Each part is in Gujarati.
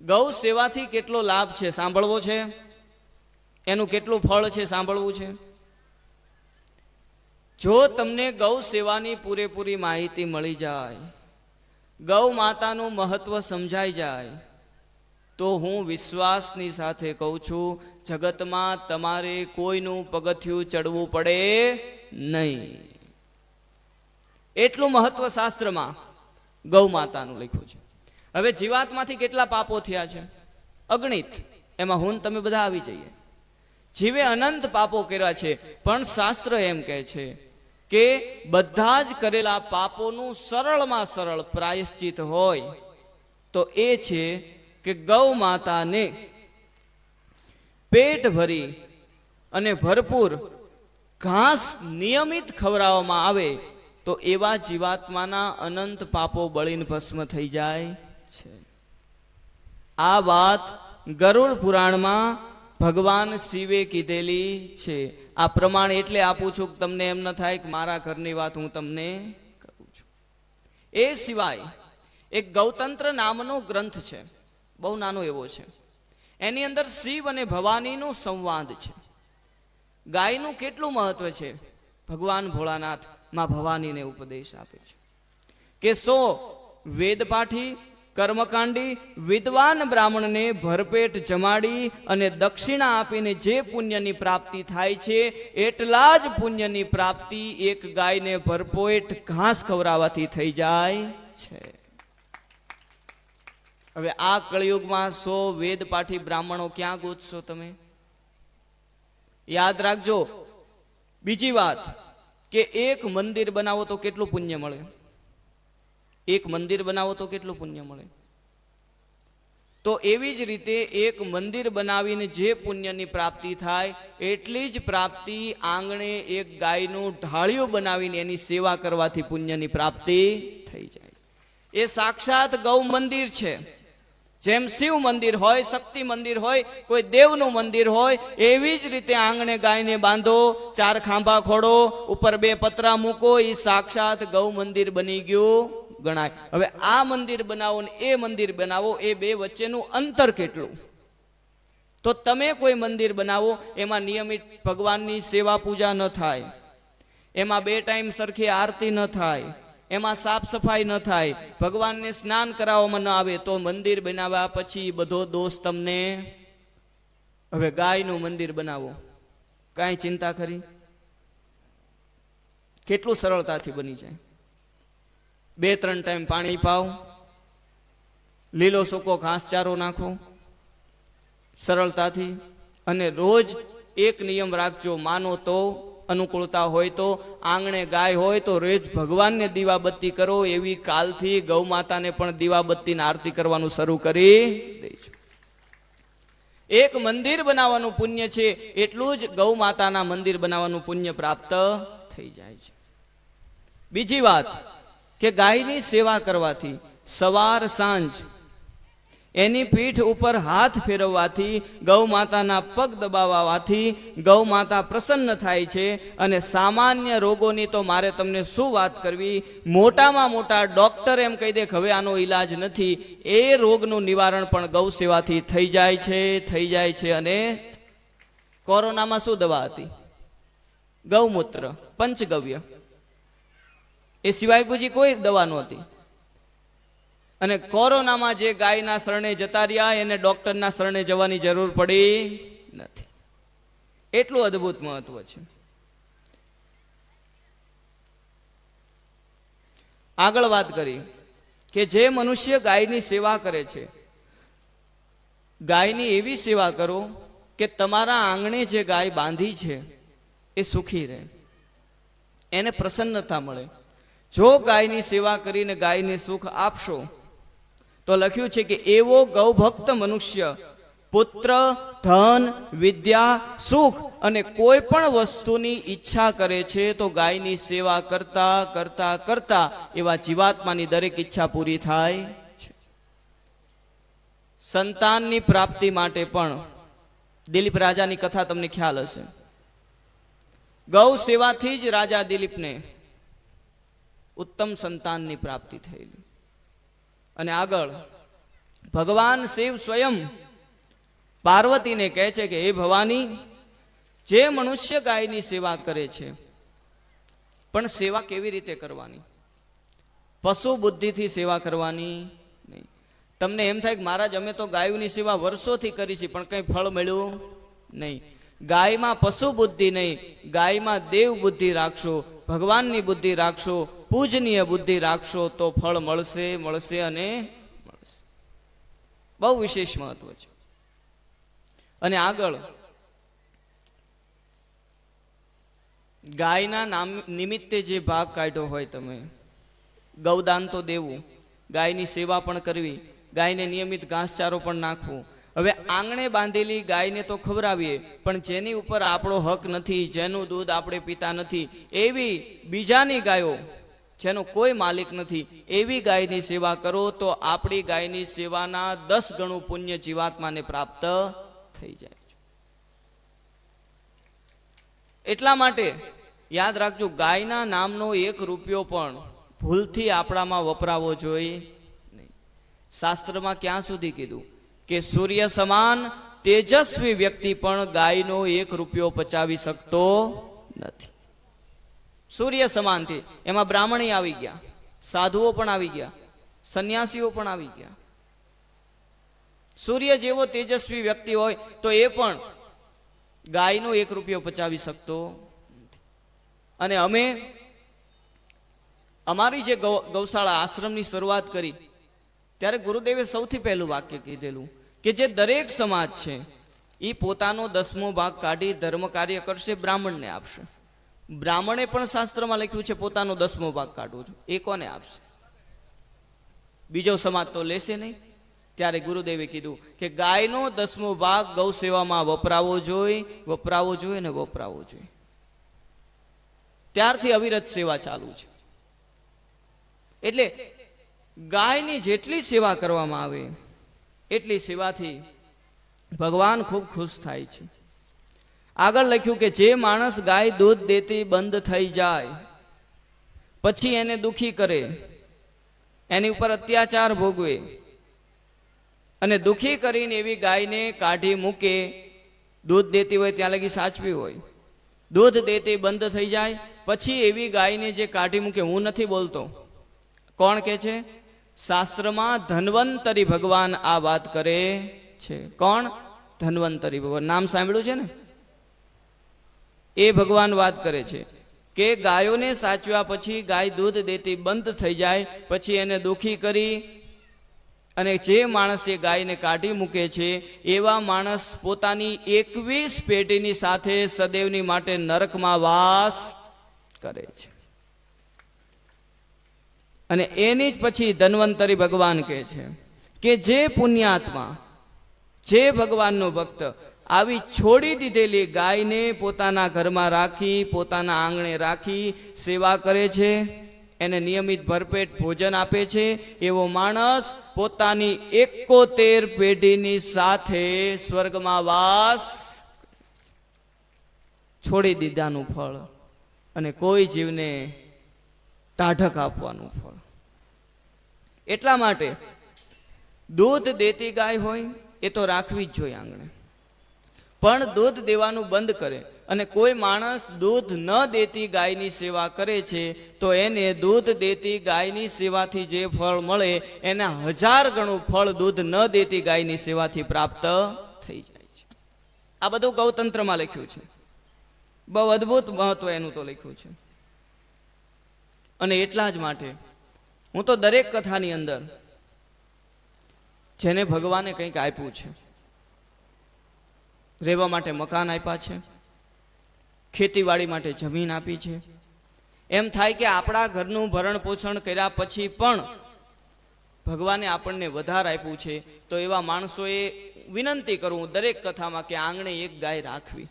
ગૌ સેવાથી કેટલો લાભ છે સાંભળવો છે? એનું કેટલું ફળ છે સાંભળવું છે? જો તમને ગૌ સેવાની પૂરેપૂરી માહિતી મળી જાય, ગૌ માતાનું મહત્વ સમજાઈ જાય, તો હું વિશ્વાસની સાથે કહું છું, જગતમાં તમારે કોઈનું પગથિયું ચડવું પડે નહીં. એટલું મહત્વ શાસ્ત્રમાં ગૌ માતાનું લખ્યું છે. હવે જીવાતમાંથી કેટલા પાપો થયા છે? અગણિત. એમાં હું તમે બધા આવી જઈએ. જીવે અનંત પાપો કર્યા છે, પણ શાસ્ત્ર એમ કહે છે કે બધા જ કરેલા પાપોનું સરળમાં સરળ પ્રાયશ્ચિત હોય. તો એ છે કે ગૌ માતાને પેટ ભરી અને ભરપૂર ઘાસ નિયમિત ખવડાવવામાં આવે, તો એવા જીવાત્માના અનંત પાપો બળીને ભસ્મ થઈ જાય. છે. આ વાત ગરુડ પુરાણમાં ભગવાન શિવે કીધેલી છે. આ પ્રમાણ એટલે આપું છું કે તમને એમ ન થાય કે મારા ઘરની વાત હું તમને કહું છું. એ સિવાય એક ગૌતંત્ર નામનો ગ્રંથ છે. બહુ નાનો એવો છે. એની અંદર શિવ અને ભવાનીનો સંવાદ છે. ગાયનું કેટલું મહત્વ છે? ભગવાન ભોળાનાથમાં ભવાનીને ઉપદેશ આપે છે. કે સો વેદપાઠી કર્મકાંડી વિદ્વાન બ્રાહ્મણને ભરપેટ જમાડી અને દક્ષિણા આપીને જે પુણ્યની પ્રાપ્તિ થાય છે, એટલા જ પુણ્યની પ્રાપ્તિ એક ગાયને ભરપેટ ઘાસ ખવડાવવાથી થઈ જાય છે. હવે આ કળિયુગમાં સો વેદપાઠી બ્રાહ્મણો ક્યાં ગોતશો તમે? યાદ રાખજો. બીજી વાત, કે એક મંદિર બનાવો તો કેટલું પુણ્ય મળે? એક મંદિર બનાવો તો કેટલું પુણ્ય મળે? તો એવી જ રીતે એક મંદિર બનાવીને જે પુણ્યની પ્રાપ્તિ થાય, એટલી જ પ્રાપ્તિ આંગણે એક ગાયનું ઢાળિયું બનાવીને એની સેવા કરવાથી પુણ્યની પ્રાપ્તિ થઈ જાય. એ સાક્ષાત ગૌ મંદિર છે. જેમ શિવ મંદિર હોય, શક્તિ મંદિર હોય, કોઈ દેવનું મંદિર હોય, એવી જ રીતે આંગણે ગાયને બાંધો, ચાર ખાંભા ખોડો ઉપર બે પતરા મૂકો એ સાક્ષાત ગૌ મંદિર બની ગયું ગણાય. હવે આ મંદિર બનાવો ને એ મંદિર બનાવો, એ બે વચ્ચેનું અંતર કેટલું? તો તમે કોઈ મંદિર બનાવો, એમાં નિયમિત ભગવાનની સેવા પૂજા ન થાય. એમાં બે ટાઈમ સરખી આરતી ન થાય. એમાં સાફ સફાઈ ન થાય. ભગવાનને સ્નાન કરાવવામાં ન આવે તો મંદિર બનાવ્યા પછી બધો દોષ તમને. હવે ગાયનું મંદિર બનાવો. કાંઈ ચિંતા ખરી કેટલું સરળતાથી બની જાય? બે ત્રણ ટાઈમ પાણી પાવ લીલો સૂકો ઘાસચારો નાખો, સરળતાથી, અને રોજ એક નિયમ રાખજો, માનો તો, અનુકૂળતા હોય તો, આંગણે ગાય હોય તો રોજ ભગવાનને દીવાબત્તી કરો, એવી કાલથી ગૌ માતાને પણ દીવાબત્તીને આરતી કરવાનું શરૂ કરી દઈશું. એક મંદિર બનાવવાનું પુણ્ય છે, એટલું જ ગૌ માતાના મંદિર બનાવવાનું પુણ્ય પ્રાપ્ત થઈ જાય છે. બીજી વાત કે ગાયની સેવા કરવાથી, સવાર સાંજ, એની પીઠ ઉપર હાથ ફેરવવાથી, ગૌ માતાના પગ દબાવવાથી ગૌ માતા પ્રસન્ન થાય છે અને સામાન્ય રોગોની તો મારે તમને શું વાત કરવી? મોટામાં મોટા ડોક્ટર એમ કહી દે કે હવે આનો ઈલાજ નથી. એ રોગનું નિવારણ પણ ગૌ સેવાથી થઈ જાય છે, થઈ જાય છે અને કોરોનામાં શું દવા હતી? ગૌમૂત્ર, પંચગવ્ય. એ સિવાય બીજી કોઈ દવા નહોતી. અને કોરોનામાં જે ગાયના શરણે જતા રહ્યા, એને ડોક્ટરના શરણે જવાની જરૂર પડી નથી. એટલું અદ્ભુત મહત્વ છે. આગળ વાત કરી કે જે મનુષ્ય ગાયની સેવા કરે છે, ગાયની એવી સેવા કરો કે તમારા આંગણે જે ગાય બાંધી છે, એ સુખી રહે. એને પ્રસન્નતા મળે. જો ગાયની સેવા કરીને ગાયને સુખ આપશો, તો લખ્યું છે કે એવો ગૌભક્ત મનુષ્ય પુત્ર, ધન, વિદ્યા, સુખ અને કોઈ પણ વસ્તુની ઈચ્છા કરે છે, તો ગાયની સેવા કરતા કરતા કરતા એવા જીવાત્માની દરેક ઈચ્છા પૂરી થાય છે. સંતાનની પ્રાપ્તિ માટે પણ દિલીપ રાજાની કથા તમને ખ્યાલ હશે. ગૌ સેવાથી જ રાજા દિલીપને ઉત્તમ સંતાનની પ્રાપ્તિ થયેલી. અને આગળ, ભગવાન શિવ સ્વયં પાર્વતીને કહે છે કે, હે ભવાની, જે મનુષ્ય ગાયની સેવા કરે છે, પણ સેવા કેવી રીતે કરવાની? પશુ બુદ્ધિથી સેવા કરવાની નહીં. તમને એમ થાય કે, મહારાજ, અમે તો ગાયોની સેવા વર્ષોથી કરી છે પણ કંઈ ફળ મળ્યું નહીં. ગાયમાં પશુ બુદ્ધિ નહીં, ગાયમાં દેવ બુદ્ધિ રાખશો, ભગવાનની બુદ્ધિ રાખશો પૂજનીય બુદ્ધિ રાખશો તો ફળ મળશે મળશે અને મળશે. બહુ વિશેષ મહત્વ છે. અને આગળ, ગાયના નામ નિમિત્તે જે ભાગ કાઢ્યો હોય તમે, ગૌદાન તો દેવું, ગાયની સેવા પણ કરવી, ગાયને નિયમિત ઘાસચારો પણ નાખવું. હવે આંગણે બાંધેલી ગાયને તો ખવડાવીએ, પણ જેની ઉપર આપણો હક નથી, જેનું દૂધ આપણે પીતા નથી, એવી બીજાની ગાયો જેનો કોઈ માલિક નથી. એવી ગાયની સેવા કરો તો આપણી ગાયની સેવાના દસ ગણું પુણ્ય જીવાત્માને પ્રાપ્ત થઈ જાય છે. એટલા માટે યાદ રાખજો, ગાયના નામનો એક રૂપિયો પણ ભૂલથી આપણામાં વપરાવો જોઈએ નહીં. શાસ્ત્રમાં ક્યાં સુધી કીધું કે સૂર્ય સમાન તેજસ્વી વ્યક્તિ પણ ગાયનો એક રૂપિયો પચાવી શકતો નથી. સૂર્ય સમાનથી એમાં બ્રાહ્મણી આવી ગયા. સાધુઓ પણ આવી ગયા. સંન્યાસીઓ પણ આવી ગયા. સૂર્ય જેવો તેજસ્વી વ્યક્તિ હોય તો એ પણ ગાયનો એક રૂપિયો પચાવી શકતો અને અમે અમારી જે ગૌશાળા આશ્રમની શરૂઆત કરી, ત્યારે ગુરુદેવે સૌથી પહેલું વાક્ય કીધેલું કે જે દરેક સમાજ છે એ પોતાનો દસમો ભાગ કાઢી ધર્મ કાર્ય કરશે, બ્રાહ્મણને આપશે. બ્રાહ્મણે પણ શાસ્ત્રમાં લખ્યું છે, પોતાનો દસમો ભાગ કાઢવો છે એ કોને આપશે? બીજો સમાજ તો લેશે નહીં. ત્યારે ગુરુદેવે કીધું કે ગાયનો દસમો ભાગ ગૌ સેવામાં વપરાવો જોઈએ વપરાવો જોઈએ ને વપરાવો જોઈએ ત્યારથી અવિરત સેવા ચાલુ છે. એટલે ગાયની જેટલી સેવા કરવામાં આવે, એટલી સેવાથી ભગવાન ખૂબ ખુશ થાય છે. આગળ લખ્યું કે જે માણસ ગાય દૂધ દેતી બંધ થઈ જાય, પછી એને દુખી કરે, એની ઉપર અત્યાચાર ભોગવે. અને દુખી કરીને એવી ગાયને કાઢી મૂકે, દૂધ દેતી હોય ત્યાં લગી સાચવી હોય. દૂધ દેતી બંધ થઈ જાય, પછી એવી ગાયને જે કાઢી મૂકે, હું નથી બોલતો. કોણ કે છે? શાસ્ત્રમાં ધન્વંતરી ભગવાન આ વાત કરે છે. કોણ? ધન્વંતરી ભગવાન. નામ સાંભળ્યું છે ને? એ ભગવાન વાત કરે છે કે ગાયોને સાચવ્યા પછી ગાય દૂધ દેતી બંધ થઈ જાય, પછી એને દુખી કરી અને જે માણસ એ ગાયને કાઢી મૂકે છે, એવા માણસ પોતાની એકવીસ પેઢીની સાથે સદૈવની માટે નરકમાં વાસ કરે છે. અને એની જ પછી ધન્વંતરી ભગવાન કહે છે કે જે પુણ્યાત્મા, જે ભગવાનનો ભક્ત આવી છોડી દીધેલી ગાયને પોતાના ઘરમાં રાખી, પોતાના આંગણે રાખી સેવા કરે છે. એને નિયમિત ભરપેટ ભોજન આપે છે. એવો માણસ પોતાની એકોતેર પેઢીની સાથે સ્વર્ગમાં વાસ છોડી દીધાનું ફળ અને કોઈ જીવને ટાઢક આપવાનું ફળ. એટલા માટે દૂધ દેતી ગાય હોય એ તો રાખવી જ જોઈએ આંગણે. પણ દૂધ દેવાનું બંધ કરે. અને કોઈ માણસ દૂધ ન દેતી ગાયની સેવા કરે છે, તો એને દૂધ દેતી ગાયની સેવાથી જે ફળ મળે, એના હજાર ગણું ફળ દૂધ ન દેતી ગાયની સેવાથી પ્રાપ્ત થઈ જાય છે. આ બધું ગૌતંત્રમાં લખ્યું છે. બહુ અદ્ભુત મહત્વ એનું તો લખ્યું છે. અને એટલા જ માટે હું તો દરેક કથાની અંદર જેને ભગવાને કંઈક આપ્યું છે રહેવા માટે મકાન આપ્યા છે. ખેતીવાડી માટે જમીન આપી છે. એમ થાય કે આપણા ઘરનું ભરણ પોષણ કર્યા પછી પણ ભગવાને આપણને વધારે આપ્યું છે. તો એવા માણસોએ વિનંતી કરું દરેક કથામાં કે આંગણે એક ગાય રાખવી.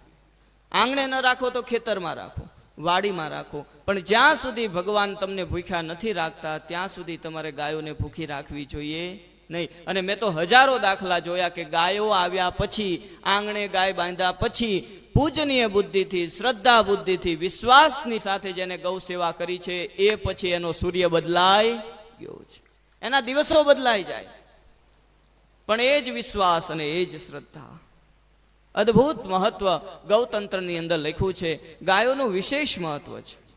આંગણે ન રાખો તો ખેતરમાં રાખો, વાડીમાં રાખો. પણ જ્યાં સુધી ભગવાન તમને ભૂખ્યા નથી રાખતા, ત્યાં સુધી તમારે ગાયોને ભૂખી રાખવી જોઈએ. નહીં. અને મેં તો હજારો દાખલા જોયા કે ગાયો આવ્યા પછી, આંગણે ગાય બાંધ્યા પછી, પૂજનીય બુદ્ધિથી, શ્રદ્ધા બુદ્ધિથી, વિશ્વાસની સાથે જેને ગૌ સેવા કરી છે, એ પછી એનો સૂર્ય બદલાઈ ગયો છે. એના દિવસો બદલાઈ જાય. પણ એ જ વિશ્વાસ અને એ જ શ્રદ્ધા. અદ્ભુત મહત્વ ગૌતંત્રની અંદર લખ્યું છે. ગાયોનું વિશેષ મહત્વ છે.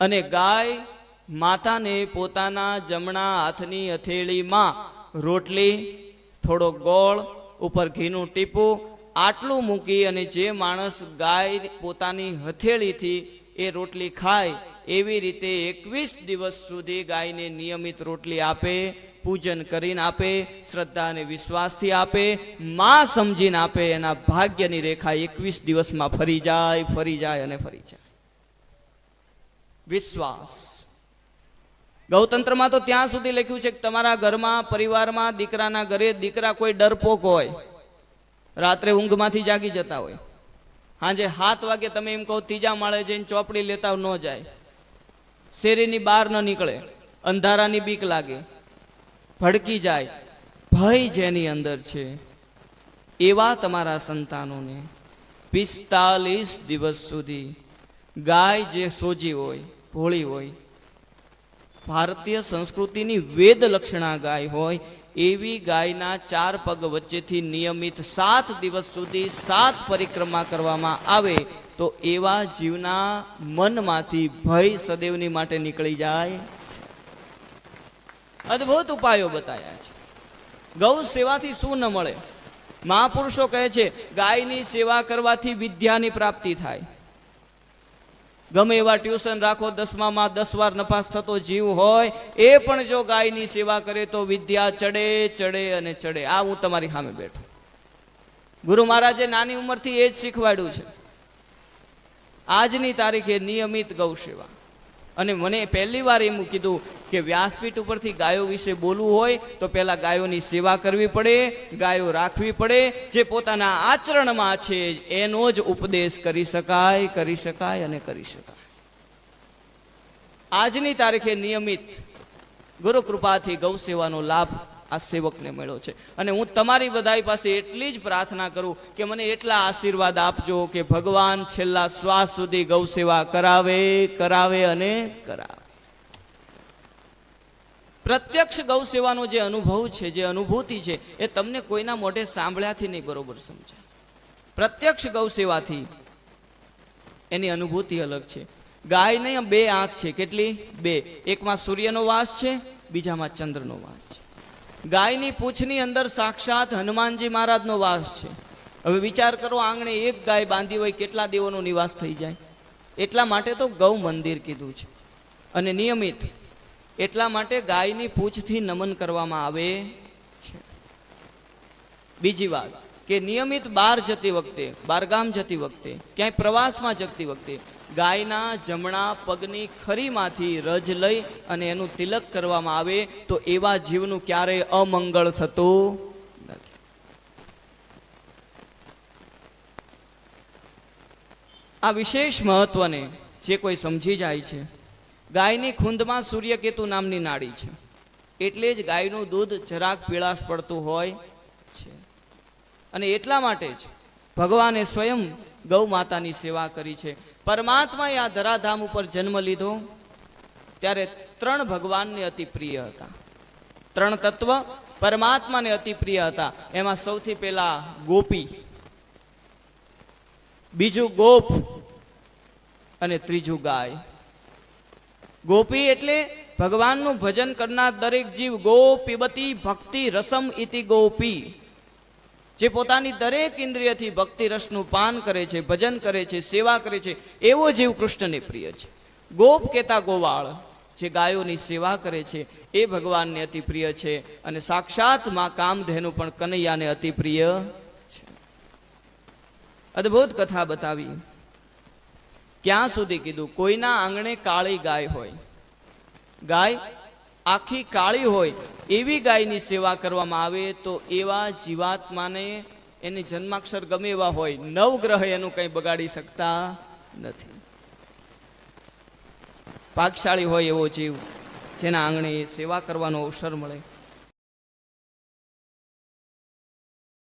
અને ગાય માતાને પોતાના જમણા હાથની હથેળીમાં રોટલી, થોડો ગોળ, ઉપર ઘીનું ટીપું, આટલું મૂકી અને જે માણસ ગાય પોતાની હથેળીથી એ રોટલી ખાય, એવી રીતે એકવીસ દિવસ સુધી ગાયને નિયમિત રોટલી આપે, પૂજન કરીને આપે, શ્રદ્ધા અને વિશ્વાસથી આપે, માં સમજીને આપે, એના ભાગ્યની રેખા એકવીસ દિવસમાં ફરી જાય ફરી જાય અને ફરી જાય. વિશ્વાસ. ગૌતંત્રમાં તો ત્યાં સુધી લખ્યું છે કે તમારા ઘરમાં, પરિવારમાં દીકરાના ઘરે દીકરા કોઈ ડરપોક હોય, રાત્રે ઊંઘમાંથી જાગી જતા હોય. સાંજે સાત વાગે તમે એમ કહો ત્રીજા માળે જઈને ચોપડી લેતા ન જાય. શેરીની બહાર ન નીકળે, અંધારાની બીક લાગે. ભડકી જાય. ભય જેની અંદર છે. એવા તમારા સંતાનોને પિસ્તાલીસ દિવસ સુધી ગાય જે સોજી હોય, ભોળી હોય ભારતીય સંસ્કૃતિની વેદ લક્ષણા ગાય હોય, એવી ગાયના ચાર પગ વચ્ચેથી નિયમિત સાત દિવસ સુધી સાત પરિક્રમા કરવામાં આવે, તો એવા જીવના મનમાંથી ભય સદૈવની માટે નીકળી જાય છે. અદ્ભુત ઉપાયો બતાવ્યા છે. ગૌ સેવાથી શું ન મળે? મહાપુરુષો કહે છે, ગાયની સેવા કરવાથી વિદ્યાની પ્રાપ્તિ થાય. ગમે એવા ટ્યુશન રાખો, દસમામાં દસ વાર નપાસ થતો જીવ હોય, એ પણ જો ગાયની સેવા કરે તો વિદ્યા ચડે ચડે અને ચડે. આ હું તમારી સામે બેઠો. ગુરુ મહારાજે નાની ઉંમરથી એ જ શીખવાડ્યું છે. આજની તારીખે નિયમિત ગૌ સેવા. અને મને પહેલી વાર એમ કીધું કે વ્યાસપીઠ ઉપરથી ગાયો વિશે બોલવું હોય તો પહેલાં ગાયોની સેવા કરવી પડે, ગાયો રાખવી પડે. જે પોતાના આચરણમાં છે, એનો જ ઉપદેશ કરી શકાય કરી શકાય અને કરી શકાય. આજની તારીખે નિયમિત ગુરુકૃપાથી ગૌ સેવાનો લાભ આ સેવકને મળ્યો છે. અને હું તમારી બધાઈ પાસે એટલી જ પ્રાર્થના કરું કે મને એટલા આશીર્વાદ આપજો કે ભગવાન છેલ્લા શ્વાસ સુધી ગૌ સેવા કરાવે કરાવે અને કરાવે. પ્રત્યક્ષ ગૌ સેવાનો જે અનુભવ છે, જે અનુભૂતિ છે, એ તમને કોઈના મોઢે સાંભળ્યાથી નહીં બરોબર સમજાય. પ્રત્યક્ષ ગૌ સેવાથી એની અનુભૂતિ અલગ છે. ગાયને બે આંખ છે, કેટલી? બે. એકમાં સૂર્યનો વાસ છે, બીજામાં ચંદ્રનો વાસ છે. ગાયની પૂંછની અંદર સાક્ષાત હનુમાનજી મહારાજનો વાસ છે. હવે વિચાર કરો, આંગણે એક ગાય બાંધી હોય, કેટલા દેવોનો નિવાસ થઈ જાય? એટલા માટે તો ગૌ મંદિર કીધું છે. અને નિયમિત એટલા માટે ગાયની પૂંછથી નમન કરવામાં આવે છે. બીજી વાત કે નિયમિત બહાર જતી વખતે, બારગામ જતી વખતે, ક્યાંય પ્રવાસમાં જતી વખતે, ગાયના, જમણા, પગની ખરીમાંથી રજ લઈ અને એનું તિલક કરવામાં આવે તો એવા જીવનું ક્યારેય અમંગળ થતું નથી. આ વિશેષ મહત્વને જે કોઈ સમજી જાય છે, ગાયની ખૂંદમાં સૂર્યકેતુ નામની નાડી છે. એટલે જ ગાયનું દૂધ જરાક પીળાશ પડતું હોય અને એટલા માટે જ ભગવાને સ્વયં ગૌ માતાની સેવા કરી છે. પરમાત્માએ આ ધરાધામ ઉપર જન્મ લીધો. ત્યારે ત્રણ ભગવાનને અતિ પ્રિય હતા. ત્રણ તત્વ પરમાત્માને અતિ પ્રિય હતા. એમાં સૌથી પહેલા ગોપી, બીજું ગોપ અને ત્રીજું ગાય. ગોપી એટલે ભગવાનનું ભજન કરનાર દરેક જીવ ગોપીબતી ભક્તિ રસમ ઇતિ ગોપી. જે પોતાની દરેક ઇન્દ્રિયથી ભક્તિ રસનું પાન કરે છે, ભજન કરે છે, સેવા કરે છે, એવો જીવ કૃષ્ણને પ્રિય છે. ગોપ કેતા ગોવાળ જે ગાયોની સેવા કરે છે, એ ભગવાનને અતિ પ્રિય છે અને સાક્ષાતમાં કામધેનુ પણ કનૈયાને અતિ પ્રિય છે. અદ્ભુત કથા બતાવી. ક્યાં સુધી કીધું? કોઈના આંગણે કાળી ગાય હોય. ગાય આખી કાળી હોય એવી ગાયની સેવા કરવામાં આવે તો એવા જીવાત્માને એની જન્માક્ષર ગમે એવા હોય, નવગ્રહ એનું કંઈ બગાડી શકતા નથી. પાકશાળી હોય એવો જીવ, જેના આંગણે સેવા કરવાનો અવસર મળે.